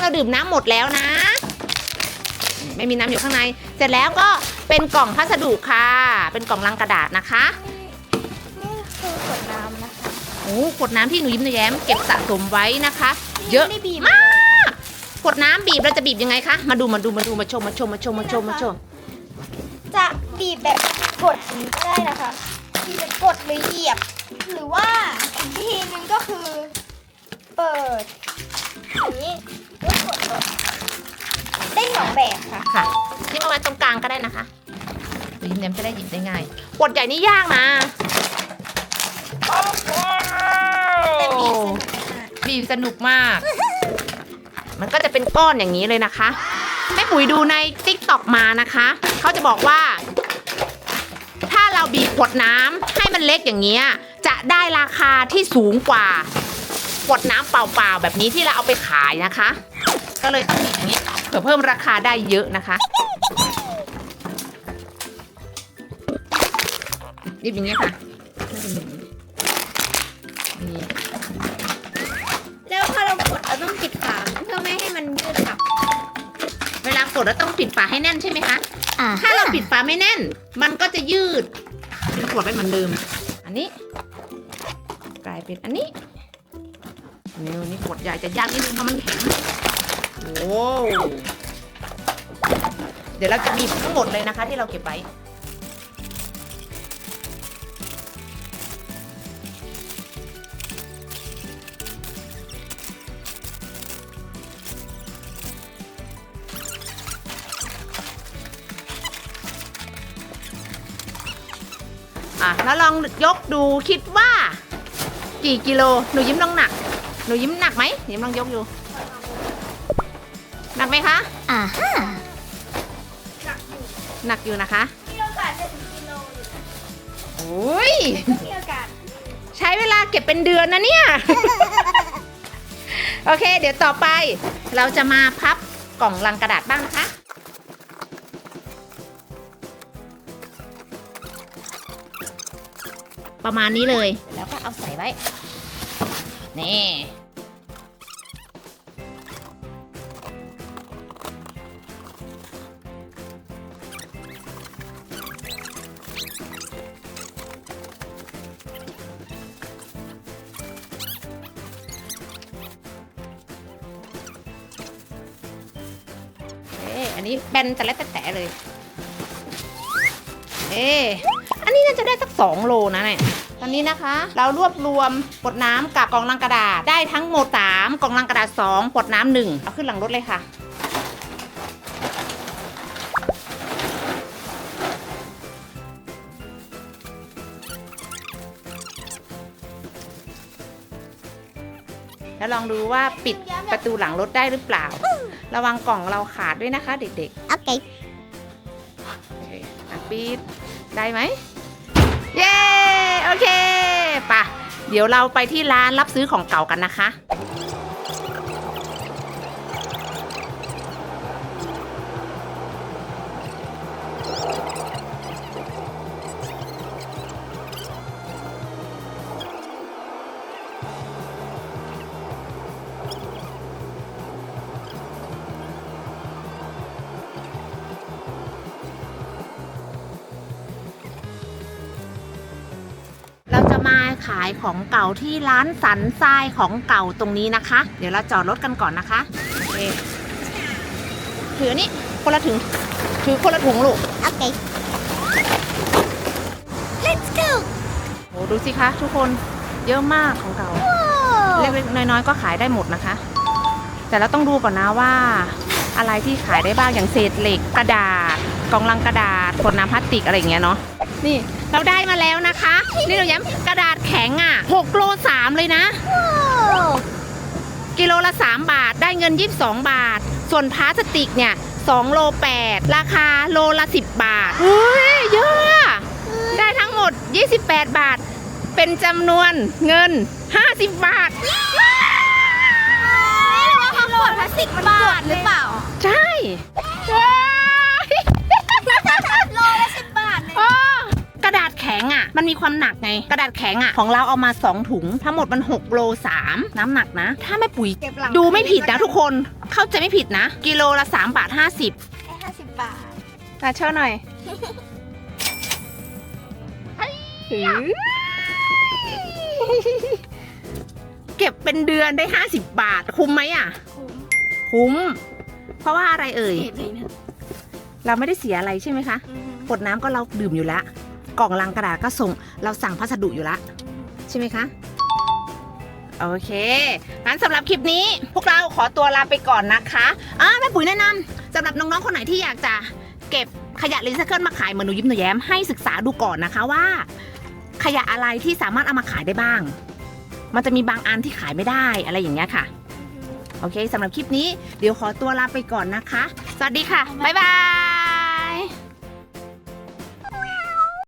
เราดื่มน้ำหมดแล้วนะ ไม่มีน้ำอยู่ข้างใน เสร็จแล้วก็เป็นกล่องพัสดุค่ะ เป็นกล่องลังกระดาษนะคะนี่คือขวดน้ำนะคะโอ้ขวดน้ำที่หนูยิ้มหนูแย้มเก็บสะสมไว้นะคะ เยอะไม่ได้บีบมากขวดน้ำบีบเราจะบีบยังไงคะ มาดูมาดูมาดูมาชมมาชมมาชมมาชมมาชม จะบีบแบบกดอย่างนี้ก็ได้นะคะบีบแบบกดหรือเหยียบ หรือว่าอีกวิธีหนึงก็คือ เปิด อย่างนี้แล้วกดลงได้สองแบบค่ะค่ะนี่มาไว้ตรงกลางก็ได้นะคะหนูยิ้มแย้มจะได้หยิบได้ง่ายขวดใหญ่นี่ยากนะแต่บีบสนุกมากบีบสนุกมาก มันก็จะเป็นก้อนอย่างนี้เลยนะคะ แม่ปุ๋ยดูในติ๊กต็อกมานะคะ เขาจะบอกว่า ถ้าเราบีบขวดน้ำให้มันเล็กอย่างเงี้ยจะได้ราคาที่สูงกว่า ขวดน้ำเปล่าๆแบบนี้ที่เราเอาไปขายนะคะ ก็เลยต้องบีบอย่างนี้เผื่อเพิ่มราคาได้เยอะนะคะบีบอย่างนี้ยค่ะนี่แล้วพอเรากดเราต้องปิดฝาเพื่อไม่ให้มันยืดกลับเวลากดแล้วต้องปิดฝาให้แน่นใช่ไหมคะอ่าถ้าเราปิดฝาไม่แน่น มันก็จะยืดเป็นขวดไปเหมือนเดิม อันนี้ กลายเป็นอันนี้ นี่นี่ขวดใหญ่จะยากนิดนึงเพราะมันแข็งโอ้เดี๋ยวเราจะบีบทั้งหมดเลยนะคะ ที่เราเก็บไว้อะแล้วลองยกดูคิดว่า กี่กิโล หนูยิ้มลองหนัก หนูยิ้มหนักไหมยิ้มลองยกดูหนักไหมคะ อ่าฮะหนักอยู่นะคะมีโอกาสจะถึงกิโลอยู่โอ้ยมีโอกาสใช้เวลาเก็บเป็นเดือนนะเนี่ย โอเค เดี๋ยวต่อไป เราจะมาพับกล่องลังกระดาษบ้างนะคะ ประมาณนี้เลย แล้วก็เอาใส่ไว้ นี่ อ๊ะอันนี้แบนแต่ละแต่ๆเลย เอ๊ะอันนี้น่าจะได้สักสองโลนะเนี่ยตอนนี้นะคะ เรารวบรวมขวดน้ำกับกล่องลังกระดาษได้ทั้งหมด3กล่องลังกระดาษ2ขวดน้ำหนึ่งเอาขึ้นหลังรถเลยค่ะ แล้วลองดูว่าปิดประตูหลังรถได้หรือเปล่า ระวังกล่องเราขาดด้วยนะคะ เด็กๆ โอเคโอเคอะปิดได้ไหมเย้ โอเคไป่ะเดี๋ยวเราไปที่ร้านรับซื้อของเก่ากันนะคะ จะมาขายของเก่าที่ร้านสันทรายของเก่าตรงนี้นะคะ เดี๋ยวเราจอดรถกันก่อนนะคะโอเคถืออนนี้คนละถุงถือคนละถุงลูก โอเค let's go โอ้ดูสิคะทุกคนเยอะมากของเก่า เล็กๆน้อยๆก็ขายได้หมดนะคะ แต่เราต้องดูก่อนนะว่า อะไรที่ขายได้บ้างอย่างเศษเหล็กกระดาษกล่องลังกระดาษขวดน้ำพลาสติกอะไรอย่างเงี้ยเนาะนี่ เราได้มาแล้วนะคะ นี่เราย้ำกระดาษแข็งอะ6โล3เลยนะ กิโลละ 3 บาทได้เงิน 22 บาท ส่วนพลาสติกเนี่ย2โล 8 ราคาโลละ 10 บาทเฮ้ยเยอะอะได้ทั้งหมด 28 บาท เป็นจำนวนเงิน 50 บาท มันมีความหนักไง กระดาษแข็งอะของเราเอามา 2 ถุง ทั้งหมดมัน6โล3น้ำหนักนะ ถ้าไม่ปุ๋ย เก็บหลังดูไม่ผิดนะทุกคน เข้าจะไม่ผิดนะ กิโลละ3บาท50แค่ห้าสิบบาท ตาเช่าหน่อยเก็บเป็นเดือนได้ 50 บาท คุ้มไหมอะคุ้มคุ้ม เพราะว่าอะไรเอ่ยเห็นเลยนะเราไม่ได้เสียอะไรใช่ไหมคะอืมกดน้ำก็เราดื่มอยู่แล้ว กล่องลังกระดาษก็ส่งเราสั่งพัสดุอยู่ล้วใช่ไหมคะ โอเค งั้นสำหรับคลิปนี้พวกเราขอตัวลาไปก่อนนะคะอ่าแม่ปุ๋ยแนะนำสำหรับน้องๆคนไหนที่อยากจะเก็บขยะรีไซเคิลมาขายเหมือนหนูยิ้มหนูแย้มให้ศึกษาดูก่อนนะคะว่า ขยะอะไรที่สามารถเอามาขายได้บ้าง มันจะมีบางอันที่ขายไม่ได้อะไรอย่างเงี้ยค่ะ โอเคสำหรับคลิปนี้เดี๋ยวขอตัวลาไปก่อนนะคะ สวัสดีค่ะ บ๊ายบาย